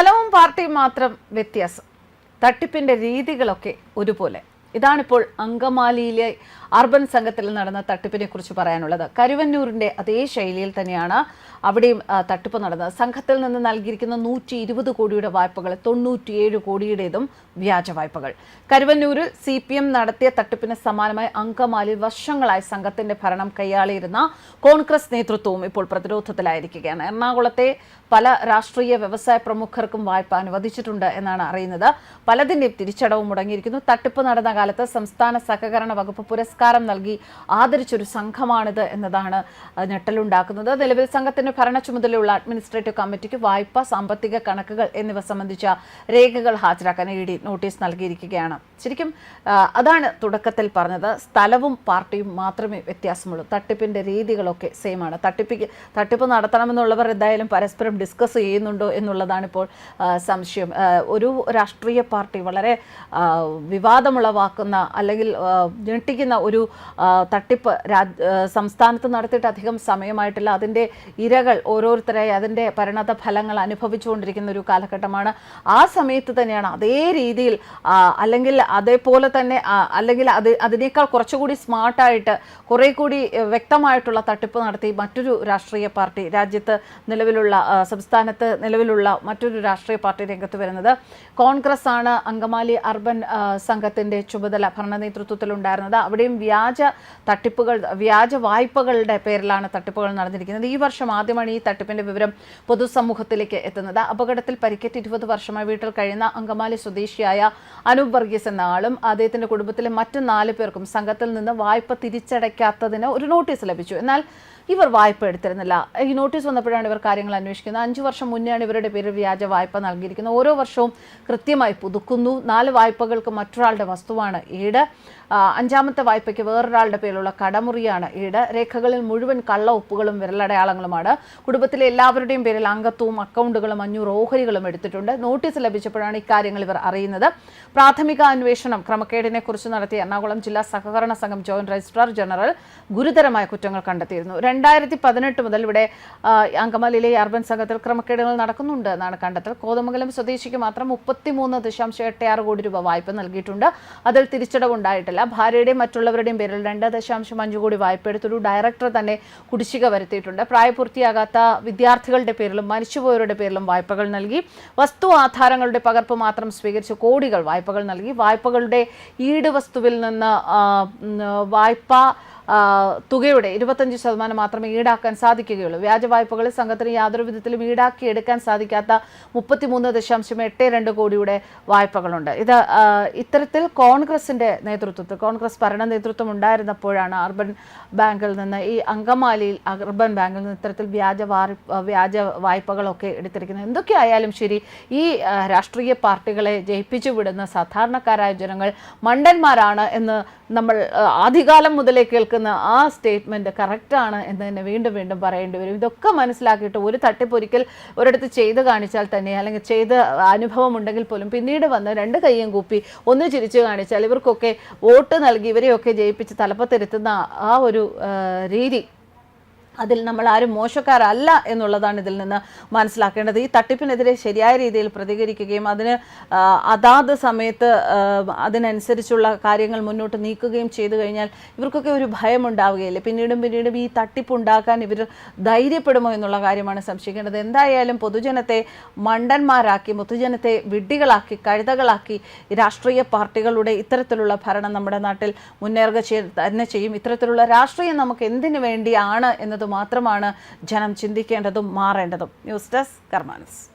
സ്ഥലവും പാർട്ടിയും മാത്രം വ്യത്യാസം. തട്ടിപ്പിന്റെ രീതികളൊക്കെ ഒരുപോലെ. ഇതാണിപ്പോൾ അങ്കമാലിയിലെ അർബൻ സംഘത്തിൽ നടന്ന തട്ടിപ്പിനെ കുറിച്ച് പറയാനുള്ളത്. കരുവന്നൂരിന്റെ അതേ ശൈലിയിൽ തന്നെയാണ് അവിടെയും തട്ടിപ്പ് നടന്നത്. സംഘത്തിൽ നിന്ന് നൽകിയിരിക്കുന്ന നൂറ്റി ഇരുപത് കോടിയുടെ വായ്പകൾ തൊണ്ണൂറ്റിയേഴ് കോടിയുടേതും വ്യാജ വായ്പകൾ. കരുവന്നൂരിൽ സി പി എം നടത്തിയ തട്ടിപ്പിന് സമാനമായി അങ്കമാലിയിൽ വർഷങ്ങളായി സംഘത്തിന്റെ ഭരണം കൈയാളിയിരുന്ന കോൺഗ്രസ് നേതൃത്വവും ഇപ്പോൾ പ്രതിരോധത്തിലായിരിക്കുകയാണ്. എറണാകുളത്തെ പല രാഷ്ട്രീയ വ്യവസായ പ്രമുഖർക്കും വായ്പ അനുവദിച്ചിട്ടുണ്ട് എന്നാണ് അറിയുന്നത്. പലതിന്റെയും തിരിച്ചടവ് മുടങ്ങിയിരിക്കുന്നു. തട്ടിപ്പ് നടന്ന കാലത്ത് സംസ്ഥാന സഹകരണ വകുപ്പ് പുരസ്കാരം നൽകി ആദരിച്ചൊരു സംഘമാണിത് എന്നതാണ് ഞെട്ടലുണ്ടാക്കുന്നത്. നിലവിൽ സംഘത്തിന്റെ ഭരണ ചുമതലയുള്ള അഡ്മിനിസ്ട്രേറ്റീവ് കമ്മിറ്റിക്ക് വായ്പ സാമ്പത്തിക കണക്കുകൾ എന്നിവ സംബന്ധിച്ച രേഖകൾ ഹാജരാക്കാൻ ഇ ഡി നോട്ടീസ് നൽകിയിരിക്കുകയാണ്. ശരിക്കും അതാണ് തുടക്കത്തിൽ പറഞ്ഞത്. സ്ഥലവും പാർട്ടിയും മാത്രമേ വ്യത്യാസമുള്ളൂ. തട്ടിപ്പിന്റെ രീതികളൊക്കെ സെയിം ആണ്. തട്ടിപ്പിക്ക് തട്ടിപ്പ് നടത്തണമെന്നുള്ളവർ എന്തായാലും പരസ്പരം ഡിസ്കസ് ചെയ്യുന്നുണ്ടോ എന്നുള്ളതാണ് ഇപ്പോൾ സംശയം. ഒരു രാഷ്ട്രീയ പാർട്ടി വളരെ ആ, വിവാദമുളവാക്കുന്ന അല്ലെങ്കിൽ ഞെട്ടിക്കുന്ന ഒരു തട്ടിപ്പ് സംസ്ഥാനത്ത് നടത്തിയിട്ട് അധികം സമയമായിട്ടില്ല. അതിന്റെ ഇരകൾ ഓരോരുത്തരായി അതിന്റെ പരിണത ഫലങ്ങൾ അനുഭവിച്ചുകൊണ്ടിരിക്കുന്ന ഒരു കാലഘട്ടമാണ്. ആ സമയത്ത് തന്നെയാണ് അതേ രീതിയിൽ അല്ലെങ്കിൽ അതേപോലെ തന്നെ അല്ലെങ്കിൽ അത് അതിനേക്കാൾ കുറച്ചുകൂടി സ്മാർട്ടായിട്ട് കുറേ കൂടി വ്യക്തമായിട്ടുള്ള തട്ടിപ്പ് നടത്തി മറ്റൊരു രാഷ്ട്രീയ പാർട്ടി രാജ്യത്ത് നിലവിലുള്ള സംസ്ഥാനത്ത് നിലവിലുള്ള മറ്റൊരു രാഷ്ട്രീയ പാർട്ടി രംഗത്ത് വരുന്നത്. കോൺഗ്രസ് ആണ് അങ്കമാലി അർബൻ സംഘത്തിന്റെ സംഘത്തിന്റെ ചുമതല ഭരണ നേതൃത്വത്തിലുണ്ടായിരുന്നത്. അവിടെയും വ്യാജ തട്ടിപ്പുകൾ വ്യാജ വായ്പകളുടെ പേരിലാണ് തട്ടിപ്പുകൾ നടന്നിരിക്കുന്നത്. ഈ വർഷം ആദ്യമാണ് ഈ തട്ടിപ്പിന്റെ വിവരം പൊതുസമൂഹത്തിലേക്ക് എത്തുന്നത്. അപകടത്തിൽ പരിക്കേറ്റ് ഇരുപത് വർഷമായി വീട്ടിൽ കഴിയുന്ന അങ്കമാലി സ്വദേശിയായ അനൂപ് വർഗീസ് എന്ന ആളും അദ്ദേഹത്തിന്റെ കുടുംബത്തിലെ മറ്റു നാല് പേർക്കും സംഘത്തിൽ നിന്ന് വായ്പ തിരിച്ചടയ്ക്കാത്തതിന് ഒരു നോട്ടീസ് ലഭിച്ചു. എന്നാൽ ഇവർ വായ്പ എടുത്തിരുന്നില്ല. ഈ നോട്ടീസ് വന്നപ്പോഴാണ് ഇവർ കാര്യങ്ങൾ അന്വേഷിക്കുന്നത്. അഞ്ചു വർഷം മുന്നെയാണ് ഇവരുടെ പേരിൽ വ്യാജ വായ്പ നൽകിയിരിക്കുന്നത്. ഓരോ വർഷവും കൃത്യമായി പുതുക്കുന്നു. നാല് വായ്പകൾക്ക് മറ്റൊരാളുടെ വസ്തുവാണ് ഈട്. അഞ്ചാമത്തെ വായ്പയ്ക്ക് വേറൊരാളുടെ പേരിലുള്ള കടമുറിയാണ് ഈട്. രേഖകളിൽ മുഴുവൻ കള്ള ഒപ്പുകളും വിരലടയാളങ്ങളുമാണ്. കുടുംബത്തിലെ എല്ലാവരുടെയും പേരിൽ അംഗത്വവും അക്കൗണ്ടുകളും അഞ്ഞൂറ് ഓഹരികളും എടുത്തിട്ടുണ്ട്. നോട്ടീസ് ലഭിച്ചപ്പോഴാണ് ഇക്കാര്യങ്ങൾ ഇവർ അറിയുന്നത്. പ്രാഥമിക അന്വേഷണം ക്രമക്കേടിനെ കുറിച്ച് നടത്തിയ എറണാകുളം ജില്ലാ സഹകരണ സംഘം ജോയിന്റ് രജിസ്ട്രാർ ജനറൽ ഗുരുതരമായ കുറ്റങ്ങൾ കണ്ടെത്തിയിരുന്നു. രണ്ടായിരത്തി പതിനെട്ട് മുതൽ ഇവിടെ അങ്കമാലിയിലെ അർബൻ സംഘത്തിൽ ക്രമക്കേടുകൾ നടക്കുന്നുണ്ട് എന്നാണ് കണ്ടെത്തൽ. കോതമംഗലം സ്വദേശിക്ക് മാത്രം മുപ്പത്തിമൂന്ന് ദശാംശം എട്ട് ആറ് കോടി രൂപ വായ്പ നൽകിയിട്ടുണ്ട്. അതിൽ തിരിച്ചടവുണ്ടായിട്ടില്ല. ഭാര്യയുടെയും മറ്റുള്ളവരുടെയും പേരിൽ രണ്ട് ദശാംശം അഞ്ച് കോടി വായ്പ എടുത്തൊരു ഡയറക്ടർ തന്നെ കുടിശ്ശിക വരുത്തിയിട്ടുണ്ട്. പ്രായപൂർത്തിയാകാത്ത വിദ്യാർത്ഥികളുടെ പേരിലും മരിച്ചുപോയവരുടെ പേരിലും വായ്പകൾ നൽകി. വസ്തു ആധാരങ്ങളുടെ പകർപ്പ് മാത്രം സ്വീകരിച്ച് കോടികൾ വായ്പകൾ നൽകി. വായ്പകളുടെ ഈട് വസ്തുവിൽ നിന്ന് വായ്പ തുകയുടെ ഇരുപത്തഞ്ച് ശതമാനം മാത്രമേ ഈടാക്കാൻ സാധിക്കുകയുള്ളൂ. വ്യാജ വായ്പകളിൽ സംഘത്തിന് യാതൊരു വിധത്തിലും ഈടാക്കി എടുക്കാൻ സാധിക്കാത്ത മുപ്പത്തിമൂന്ന് ദശാംശം എട്ട് രണ്ട് കോടിയുടെ വായ്പകളുണ്ട്. ഇത് ഇത്തരത്തിൽ കോൺഗ്രസിന്റെ നേതൃത്വത്തിൽ കോൺഗ്രസ് ഭരണ നേതൃത്വം ഉണ്ടായിരുന്നപ്പോഴാണ് അർബൻ ബാങ്കിൽ നിന്ന് ഈ അങ്കമാലിയിൽ അർബൻ ബാങ്കിൽ നിന്ന് ഇത്തരത്തിൽ വ്യാജ വാറി വ്യാജ വായ്പകളൊക്കെ എടുത്തിരിക്കുന്നത്. എന്തൊക്കെയായാലും ശരി ഈ രാഷ്ട്രീയ പാർട്ടികളെ ജയിപ്പിച്ചു വിടുന്ന സാധാരണക്കാരായ ജനങ്ങൾ മണ്ടന്മാരാണ് എന്ന് നമ്മൾ ആദ്യകാലം മുതലേ കേൾക്കുന്ന ആ സ്റ്റേറ്റ്മെന്റ് കറക്റ്റാണ് എന്ന് തന്നെ വീണ്ടും വീണ്ടും പറയേണ്ടി വരും. ഇതൊക്കെ മനസ്സിലാക്കിയിട്ട് ഒരു തട്ടിപ്പൊരിക്കൽ ഒരിടത്ത് ചെയ്ത് കാണിച്ചാൽ തന്നെ അല്ലെങ്കിൽ ചെയ്ത് അനുഭവം ഉണ്ടെങ്കിൽ പോലും പിന്നീട് വന്ന് രണ്ട് കൈയും കൂപ്പി ഒന്ന് ചിരിച്ചു കാണിച്ചാൽ ഇവർക്കൊക്കെ വോട്ട് നൽകി ഇവരെയൊക്കെ ജയിപ്പിച്ച് തലപ്പത്തിരുത്തുന്ന ആ ഒരു രീതി അതിൽ നമ്മൾ ആരും മോശക്കാരല്ല എന്നുള്ളതാണ് ഇതിൽ നിന്ന് മനസ്സിലാക്കേണ്ടത്. ഈ തട്ടിപ്പിനെതിരെ ശരിയായ രീതിയിൽ പ്രതികരിക്കുകയും അതിന് അതാത് സമയത്ത് അതിനനുസരിച്ചുള്ള കാര്യങ്ങൾ മുന്നോട്ട് നീക്കുകയും ചെയ്തു കഴിഞ്ഞാൽ ഇവർക്കൊക്കെ ഒരു ഭയം ഉണ്ടാവുകയില്ല പിന്നീടും പിന്നീടും ഈ തട്ടിപ്പ് ഉണ്ടാക്കാൻ ഇവർ ധൈര്യപ്പെടുമോ എന്നുള്ള കാര്യമാണ് സംശയിക്കേണ്ടത്. എന്തായാലും പൊതുജനത്തെ മണ്ടന്മാരാക്കി പൊതുജനത്തെ വിഡ്ഢികളാക്കി കഴുതകളാക്കി രാഷ്ട്രീയ പാർട്ടികളുടെ ഇത്തരത്തിലുള്ള ഭരണം നമ്മുടെ നാട്ടിൽ മുന്നേറുക തന്നെ ചെയ്യും. ഇത്തരത്തിലുള്ള രാഷ്ട്രീയം നമുക്ക് എന്തിനു വേണ്ടിയാണ് എന്നത് മാത്രമാണ് ജനം ചിന്തിക്കേണ്ടതും മാറേണ്ടതും. News desk കർമാനസ്.